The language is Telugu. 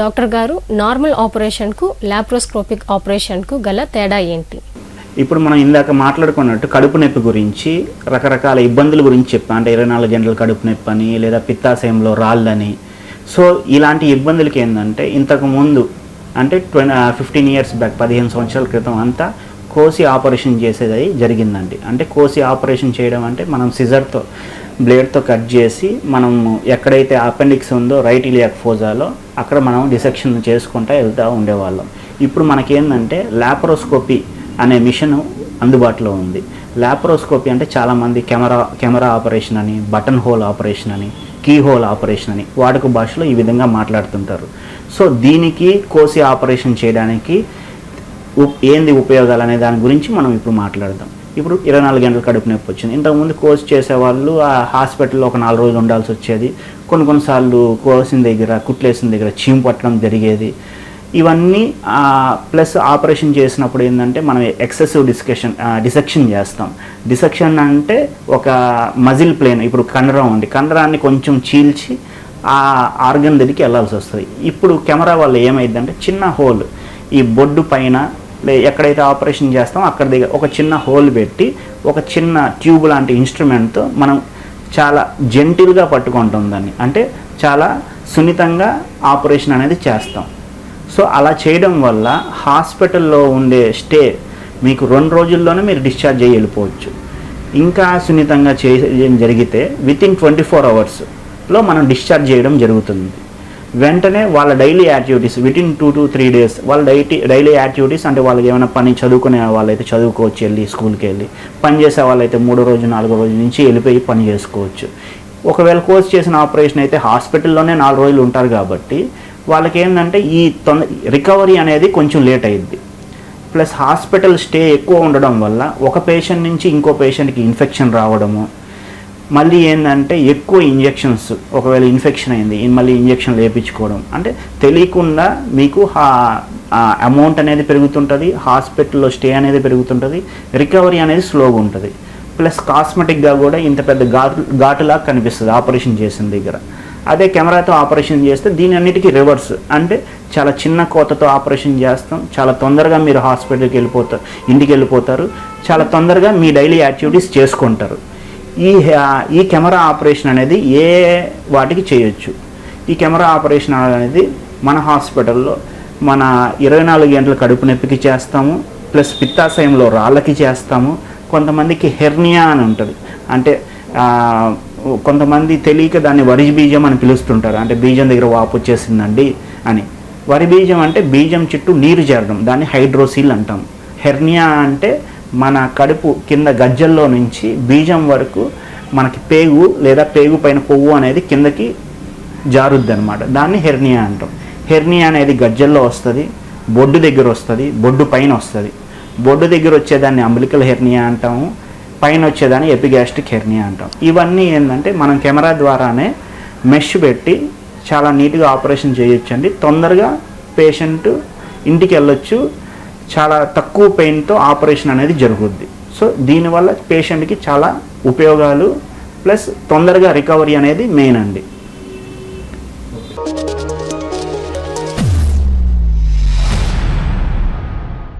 డాక్టర్ గారు నార్మల్ ఆపరేషన్కు లాప్రోస్కోపిక్ ఆపరేషన్కు గల తేడా ఏంటి? ఇప్పుడు మనం ఇందాక మాట్లాడుకున్నట్టు కడుపు నొప్పి గురించి రకరకాల ఇబ్బందుల గురించి చెప్పాం. అంటే ఇరవై నాలుగు గంటల కడుపు నొప్పి అని లేదా పిత్తాశయంలో రాళ్ళని. సో ఇలాంటి ఇబ్బందులకి ఏంటంటే ఇంతకు ముందు అంటే ట్వంటీ ఫిఫ్టీన్ ఇయర్స్ బ్యాక్ పదిహేను సంవత్సరాల క్రితం అంతా కోసి ఆపరేషన్ చేసేది జరిగిందండి. అంటే కోసి ఆపరేషన్ చేయడం అంటే మనం సిజర్తో బ్లేడ్తో కట్ చేసి మనం ఎక్కడైతే అపెండిక్స్ ఉందో రైట్ ఇలియాక్ ఫోజాలో అక్కడ మనం డిసెక్షన్ చేసుకుంటూ వెళ్తూ ఉండేవాళ్ళం. ఇప్పుడు మనకేందంటే లాపరోస్కోపీ అనే మిషన్ అందుబాటులో ఉంది. లాపరోస్కోపీ అంటే చాలామంది కెమెరా కెమెరా ఆపరేషన్ అని బటన్ హోల్ ఆపరేషన్ అని కీ హోల్ ఆపరేషన్ అని వాడుక భాషలో ఈ విధంగా మాట్లాడుతుంటారు. సో దీనికి కోసి ఆపరేషన్ చేయడానికి ఏంది ఉపయోగాలు అనే దాని గురించి మనం ఇప్పుడు మాట్లాడదాం. ఇప్పుడు ఇరవై నాలుగు గంటలు కడుపు నొప్పి వచ్చింది. ఇంతకుముందు కోర్స్ చేసేవాళ్ళు ఆ హాస్పిటల్లో ఒక నాలుగు రోజులు ఉండాల్సి వచ్చేది. కొన్ని కొన్నిసార్లు కోసిన దగ్గర కుట్లేసిన దగ్గర చీము పట్టడం జరిగేది. ఇవన్నీ ప్లస్ ఆపరేషన్ చేసినప్పుడు ఏంటంటే మనం ఎక్సెసివ్ డిస్కషన్ డిసెక్షన్ చేస్తాం. డిసెక్షన్ అంటే ఒక మజిల్ ప్లేన్ ఇప్పుడు కండరం ఉంది. కండరాన్ని కొంచెం చీల్చి ఆ ఆర్గన్ దగ్గరికి వెళ్ళాల్సి వస్తుంది. ఇప్పుడు కెమెరా వల్ల ఏమైందంటే చిన్న హోల్ ఈ బొడ్డు పైన ఎక్కడైతే ఆపరేషన్ చేస్తామో అక్కడ దగ్గర ఒక చిన్న హోల్ పెట్టి ఒక చిన్న ట్యూబ్ లాంటి ఇన్స్ట్రుమెంట్తో మనం చాలా జెంటిల్గా పట్టుకుంటాం దాన్ని. అంటే చాలా సున్నితంగా ఆపరేషన్ అనేది చేస్తాం. సో అలా చేయడం వల్ల హాస్పిటల్లో ఉండే స్టే మీకు రెండు రోజుల్లోనే మీరు డిశ్చార్జ్ అయ్యి వెళ్ళిపోవచ్చు. ఇంకా సున్నితంగా చేయడం జరిగితే విత్ ఇన్ ట్వంటీ ఫోర్ అవర్స్లో మనం డిశ్చార్జ్ చేయడం జరుగుతుంది. వెంటనే వాళ్ళ daily activities within two to three days వాళ్ళ డైటీ డైలీ యాక్టివిటీస్ అంటే వాళ్ళకి ఏమైనా పని చదువుకునే వాళ్ళైతే చదువుకోవచ్చు వెళ్ళి స్కూల్కి వెళ్ళి. పని చేసే వాళ్ళైతే మూడో రోజు నాలుగో రోజు నుంచి వెళ్ళిపోయి పని చేసుకోవచ్చు. ఒకవేళ కోర్స్ చేసిన ఆపరేషన్ అయితే హాస్పిటల్లోనే నాలుగు రోజులు ఉంటారు కాబట్టి వాళ్ళకి ఏంటంటే ఈ తొంద రికవరీ అనేది కొంచెం లేట్ అయ్యిద్ది ప్లస్ హాస్పిటల్ స్టే ఎక్కువ ఉండడం వల్ల ఒక పేషెంట్ నుంచి ఇంకో పేషెంట్కి ఇన్ఫెక్షన్ రావడము మళ్ళీ ఏంటంటే ఎక్కువ ఇంజెక్షన్స్ ఒకవేళ ఇన్ఫెక్షన్ అయింది మళ్ళీ ఇంజెక్షన్ వేయించుకోవడం అంటే తెలియకుండా మీకు అమౌంట్ అనేది పెరుగుతుంటుంది హాస్పిటల్లో స్టే అనేది పెరుగుతుంటుంది రికవరీ అనేది స్లోగా ఉంటుంది. ప్లస్ కాస్మెటిక్గా కూడా ఇంత పెద్ద ఘాటు ఘాటులా కనిపిస్తుంది ఆపరేషన్ చేసిన దగ్గర. అదే కెమెరాతో ఆపరేషన్ చేస్తే దీని అన్నిటికీ రివర్స్. అంటే చాలా చిన్న కోతతో ఆపరేషన్ చేస్తాం చాలా తొందరగా మీరు హాస్పిటల్కి వెళ్ళిపోతారు ఇంటికి వెళ్ళిపోతారు చాలా తొందరగా మీ డైలీ యాక్టివిటీస్ చేసుకుంటారు. ఈ హె- ఈ కెమెరా ఆపరేషన్ అనేది ఏ వాటికి చేయొచ్చు? ఈ కెమెరా ఆపరేషన్ అనేది మన హాస్పిటల్లో మన ఇరవై నాలుగు గంటల కడుపు నొప్పికి చేస్తాము ప్లస్ పిత్తాశయంలో రాళ్ళకి చేస్తాము. కొంతమందికి హెర్నియా అని ఉంటుంది. అంటే కొంతమంది తెలియక దాన్ని వరి బీజం అని పిలుస్తుంటారు. అంటే బీజం దగ్గర వాపు వచ్చేసిందండి అని. వరి బీజం అంటే బీజం చుట్టూ నీరు చేరడం దాన్ని హైడ్రోసీల్ అంటాం. హెర్నియా అంటే మన కడుపు కింద గజ్జల్లో నుంచి బీజం వరకు మనకి పేగు లేదా పేగు పైన కొవ్వు అనేది కిందకి జారుద్ది అనమాట దాన్ని హెర్నియా అంటాం. హెర్నియా అనేది గజ్జల్లో వస్తుంది బొడ్డు దగ్గర వస్తుంది బొడ్డు పైన వస్తుంది. బొడ్డు దగ్గర వచ్చేదాన్ని అంబలికల్ హెర్నియా అంటాము పైన వచ్చేదాన్ని ఎపిగాస్ట్రిక్ హెర్నియా అంటాం. ఇవన్నీ ఏంటంటే మనం కెమెరా ద్వారానే మెష్ పెట్టి చాలా నీట్గా ఆపరేషన్ చేయొచ్చండి. తొందరగా పేషెంట్ ఇంటికి వెళ్ళొచ్చు చాలా తక్కువ పెయిన్తో ఆపరేషన్ అనేది జరుగుద్ది. సో దీనివల్ల పేషెంట్కి చాలా ఉపయోగాలు ప్లస్ తొందరగా రికవరీ అనేది మెయిన్ అండి.